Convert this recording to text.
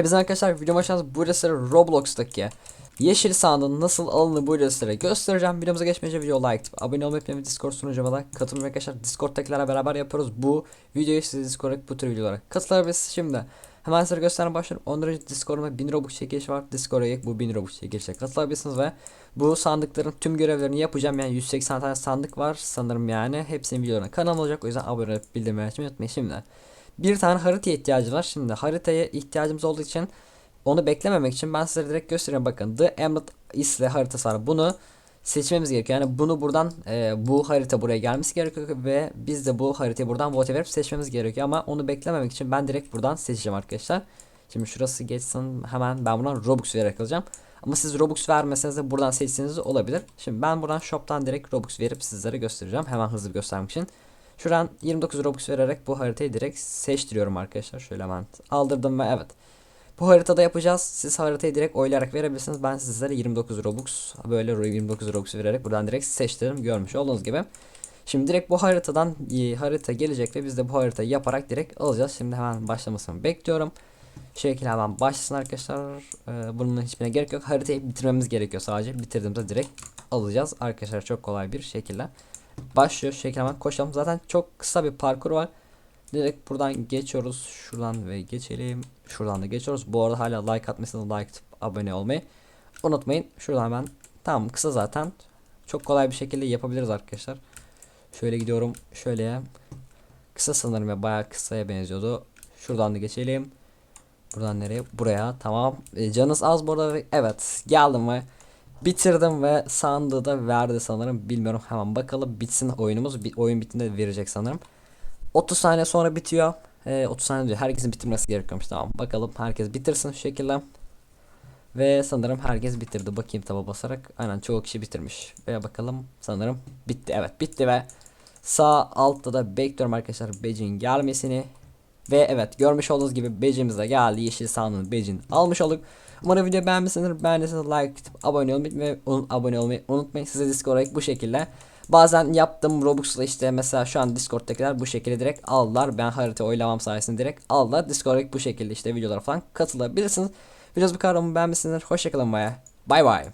Hepinize arkadaşlar videoma hoş geldiniz. Bu sizlere Roblox'taki yeşil sandığın nasıl alınır bu sizlere göstereceğim. Videomuza geçmeden video like atıp abone olmayı unutmayın. Discord sunucuma da katılın arkadaşlar. Discord'takilerle beraber yapıyoruz. Bu videoyu size Discord'a bu tür videolara katılabilirsiniz. Şimdi hemen size göstermeye başlıyorum. Ondan önce Discord'uma 1000 Robux çekilişi var. Discord'a gelip bu 1000 Robux çekilişe katılabilirsiniz ve bu sandıkların tüm görevlerini yapacağım. Yani 180 tane sandık var sanırım yani. Hepsinin videolarına kanal olacak. O yüzden abone olup bildirimleri açmayı unutmayın. Şimdi bir tane haritaya ihtiyacı var. Şimdi haritaya ihtiyacımız olduğu için onu beklememek için ben size direkt göstereyim. Bakın The Emerald Isle haritası var. Bunu seçmemiz gerekiyor. Yani bunu buradan e, bu harita buraya gelmesi gerekiyor ve biz de bu haritayı buradan vote verip seçmemiz gerekiyor. Ama onu beklememek için ben direkt buradan seçeceğim arkadaşlar. Şimdi şurası geçsin hemen ben buradan Robux vererek alacağım. Ama siz Robux vermeseniz de buradan seçseniz olabilir. Şimdi ben buradan shop'tan direkt Robux verip sizlere göstereceğim. Hemen hızlı göstermek için. Şuradan 29 Robux vererek bu haritayı direkt seçtiriyorum arkadaşlar. Şöyle hemen aldırdım ve evet. Bu haritada yapacağız. Siz haritayı direkt oylayarak verebilirsiniz. Ben sizlere 29 Robux böyle 29 Robux vererek buradan direkt seçtirdim. Görmüş olduğunuz gibi. Şimdi direkt bu haritadan e, harita gelecek ve biz de bu haritayı yaparak direkt alacağız. Şimdi hemen başlamasını bekliyorum. Şu şekilde hemen başlasın arkadaşlar. Ee, bunun hiçbirine gerek yok. Haritayı bitirmemiz gerekiyor sadece. Bitirdiğimizde direkt alacağız. Arkadaşlar çok kolay bir şekilde. Başlıyor. Hemen koşalım. Zaten çok kısa bir parkur var. Direkt buradan geçiyoruz. Şuradan ve geçelim. Şuradan da geçiyoruz. Bu arada hala like atmışsınız. Like atıp abone olmayı unutmayın. Şuradan hemen tamam kısa zaten. Çok kolay bir şekilde yapabiliriz arkadaşlar. Şöyle gidiyorum. Şöyle. Kısa sanırım ya bayağı kısaya benziyordu. Şuradan da geçelim. Buradan nereye? Buraya. Tamam. E, canınız az bu arada. Evet. Geldim ve bitirdim ve sandığı da verdi sanırım. Bilmiyorum. Hemen bakalım. Bitsin oyunumuz. Bir oyun bittiğinde verecek sanırım. 30 saniye sonra bitiyor. E, 30 saniye diyor. Herkesin bitirmesi gerekiyormuş. Tamam. Bakalım. Herkes bitirsin şu şekilde. Ve sanırım herkes bitirdi. Bakayım taba basarak. Aynen çoğu kişi bitirmiş. Ve bakalım sanırım bitti. Evet bitti ve sağ altta da bekliyorum arkadaşlar Becin gelmesini. Ve evet görmüş olduğunuz gibi becimiz de geldi. Yeşil sahanın becini almış olduk. Umarım videoyu beğenmişsinizdir. Beğendiyseniz like atıp abone olmayı abone olmayı unutmayın. Size Discord'a bu şekilde. Bazen yaptığım Robux'la işte mesela şu an Discord'dakiler bu şekilde direkt aldılar. Ben harita oylamam sayesinde direkt aldılar. Discord'a bu şekilde işte videolara falan katılabilirsiniz. Videomuz bu kadar. Umarım beğenmişsinizdir. Hoşçakalın baya. Bay bay.